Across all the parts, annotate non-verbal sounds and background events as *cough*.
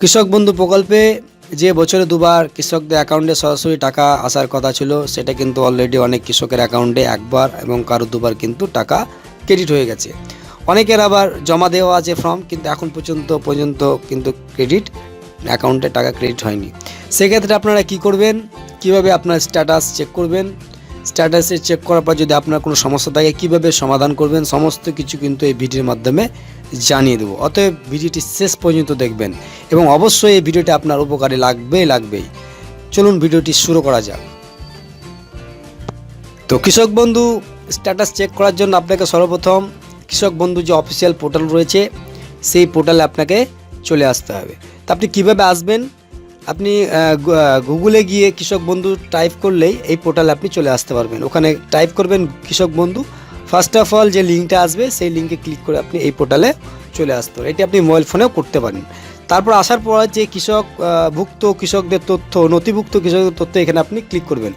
কৃষক বন্ধু প্রকল্পে যে বছরে দুবার কৃষকদের অ্যাকাউন্টে সরাসরি টাকা আসার কথা ছিল, সেটা কিন্তু অলরেডি অনেক কৃষকের অ্যাকাউন্টে একবার এবং কারও দুবার কিন্তু টাকা ক্রেডিট হয়ে গেছে। অনেকের আবার জমা দেওয়া আছে ফর্ম কিন্তু এখন পর্যন্ত পর্যন্ত কিন্তু ক্রেডিট অ্যাকাউন্টে টাকা ক্রেডিট হয়নি। সেক্ষেত্রে আপনারা কি করবেন? কীভাবে আপনার স্ট্যাটাস চেক করবেন? স্ট্যাটাসে চেক করার পর যদি আপনার কোনো সমস্যা থাকে, কীভাবে সমাধান করবেন? সমস্ত কিছু কিন্তু এই ভিডিওর মাধ্যমে জানিয়ে দেবো। অতএব ভিডিওটি শেষ পর্যন্ত দেখবেন এবং অবশ্যই এই ভিডিওটি আপনার উপকারে লাগবেই লাগবেই। চলুন ভিডিওটি শুরু করা যাক। তো কৃষক বন্ধু স্ট্যাটাস চেক করার জন্য আপনাকে সর্বপ্রথম কৃষক বন্ধু যে অফিসিয়াল পোর্টাল রয়েছে, সেই পোর্টালে আপনাকে চলে আসতে হবে। তা আপনি কীভাবে আসবেন? আপনি গুগলে গিয়ে কৃষক বন্ধু টাইপ করলেই এই পোর্টালে আপনি চলে আসতে পারবেন। ওখানে টাইপ করবেন কৃষক বন্ধু ফার্স্ট অফ অল যে লিঙ্কটা আসবে, সেই লিঙ্কে ক্লিক করে আপনি এই পোর্টালে চলে আসতে পারেন। এটি আপনি মোবাইল ফোনেও করতে পারেন। তারপর আসার পর যে কৃষক ভুক্ত কৃষকদের তথ্য, নথিভুক্ত কৃষকদের তথ্য, এখানে আপনি ক্লিক করবেন।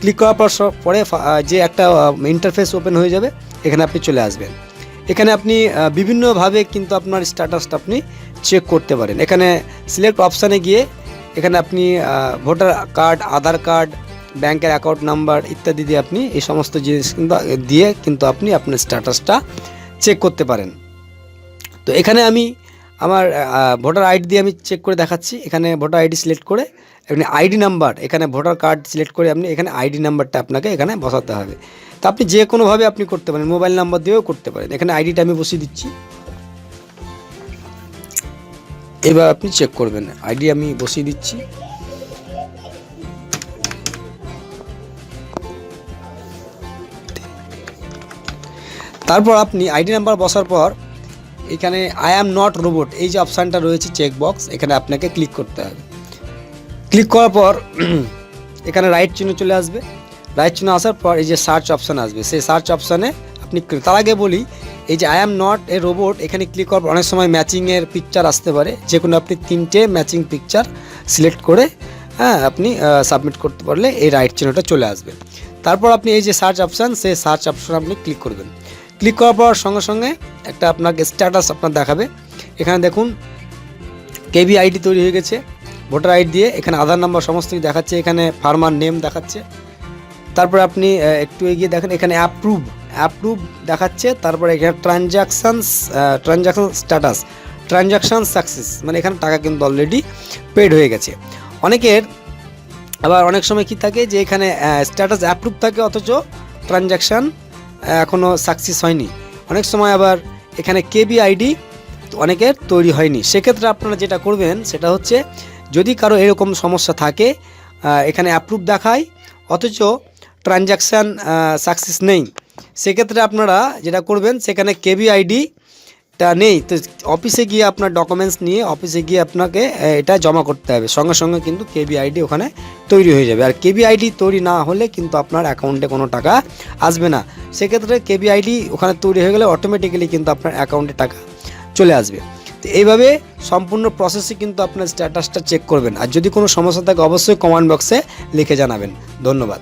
ক্লিক করার পর পরে যে একটা ইন্টারফেস ওপেন হয়ে যাবে, এখানে আপনি চলে আসবেন। এখানে আপনি বিভিন্নভাবে কিন্তু আপনার স্ট্যাটাসটা আপনি চেক করতে পারেন। এখানে সিলেক্ট অপশানে গিয়ে, এখানে আপনি ভোটার কার্ড আধার কার্ড ব্যাংকের অ্যাকাউন্ট নাম্বার ইত্যাদি দিয়ে আপনি এই সমস্ত জিনিস কিন্তু, দিয়ে কিন্তু আপনি আপনার স্ট্যাটাসটা চেক করতে পারেন। তো এখানে আমি আমার ভোটার আইডি দিয়ে আমি চেক করে দেখাচ্ছি। এখানে ভোটার আইডি সিলেক্ট করে, এখানে আইডি নাম্বার, এখানে ভোটার কার্ড সিলেক্ট করে আপনি, এখানে আইডি নাম্বারটা আপনাকে এখানে বসাতে হবে। তো আপনি যে কোনোভাবে আপনি করতে পারেন, মোবাইল নাম্বার দিয়েও করতে পারেন। এখানে আইডিটা আমি বসিয়ে দিচ্ছি। এবার আপনি চেক করবেন। আইডি আমি বসিয়ে দিচ্ছি। তারপর আপনি আইডি নাম্বার বসার পর এখানে আই অ্যাম নট রোবট এই যে অপশানটা রয়েছে চেক বক্স এখানে আপনাকে ক্লিক করতে হবে। ক্লিক করার পর *clears throat* এখানে রাইট চিহ্ন চলে আসবে। রাইট চিহ্ন আসার পর এই যে সার্চ অপশান আসবে। সেই সার্চ অপশানে আপনি তার আগে বলি, এই যে I am not a robot এখানে ক্লিক করার পর অনেক সময় ম্যাচিংয়ের পিকচার আসতে পারে। যে কোনো আপনি তিনটে ম্যাচিং পিকচার সিলেক্ট করে হ্যাঁ আপনি সাবমিট করতে পারলে এই রাইট চিহ্নটা চলে আসবে। তারপর আপনি এই যে সার্চ অপশান সেই সার্চ অপশান আপনি ক্লিক করবেন। ক্লিক করার পর সঙ্গে সঙ্গে একটা আপনাকে স্ট্যাটাস আপনার দেখাবে। এখানে দেখুন কেবি আইডি তৈরি হয়ে গেছে। ভোটার আইডি দিয়ে এখানে আধার নাম্বার সমস্ত কিছু দেখাচ্ছে, এখানে ফার্মার নেম দেখাচ্ছে। তারপর আপনি একটু এগিয়ে দেখেন, এখানে অ্যাপ্রুভ অ্যাপ্রুভ দেখাচ্ছে, তারপরে এখানে transactions transaction status transaction success মানে এখানে টাকা কিন্তু অলরেডি পেড হয়ে গেছে। অনেকের আবার অনেক সময় কি থাকে যে এখানে স্ট্যাটাস অ্যাপ্রুভ থাকে, অথচ ট্রানজাকশান এখনও সাকসেস হয়নি। অনেক সময় আবার এখানে কেবি আইডি অনেকের তৈরি হয়নি। সেক্ষেত্রে আপনারা যেটা করবেন, সেটা হচ্ছে যদি কারও এরকম সমস্যা থাকে এখানে অ্যাপ্রুভ দেখায়, অথচ ট্রানজ্যাকশান সাকসেস নেই, সেক্ষেত্রে আপনারা যেটা করবেন, সেখানে কেবি আইডি টা নেই। তো অফিসে গিয়ে আপনার ডকুমেন্টস নিয়ে অফিসে গিয়ে আপনাকে এটা জমা করতে হবে। সঙ্গে সঙ্গে কিন্তু কেবি আইডি ওখানে তৈরি হয়ে যাবে। আর কেবি আইডি তৈরি না হলে কিন্তু আপনার অ্যাকাউন্টে কোনো টাকা আসবে না। সেক্ষেত্রে কেবি আইডি ওখানে তৈরি হয়ে গেলে অটোমেটিক্যালি কিন্তু আপনার অ্যাকাউন্টে টাকা চলে আসবে। তো এইভাবে সম্পূর্ণ প্রসেসে কিন্তু আপনার স্ট্যাটাসটা চেক করবেন। আর যদি কোনো সমস্যা থাকে, অবশ্যই কমেন্ট বক্সে লিখে জানাবেন। ধন্যবাদ।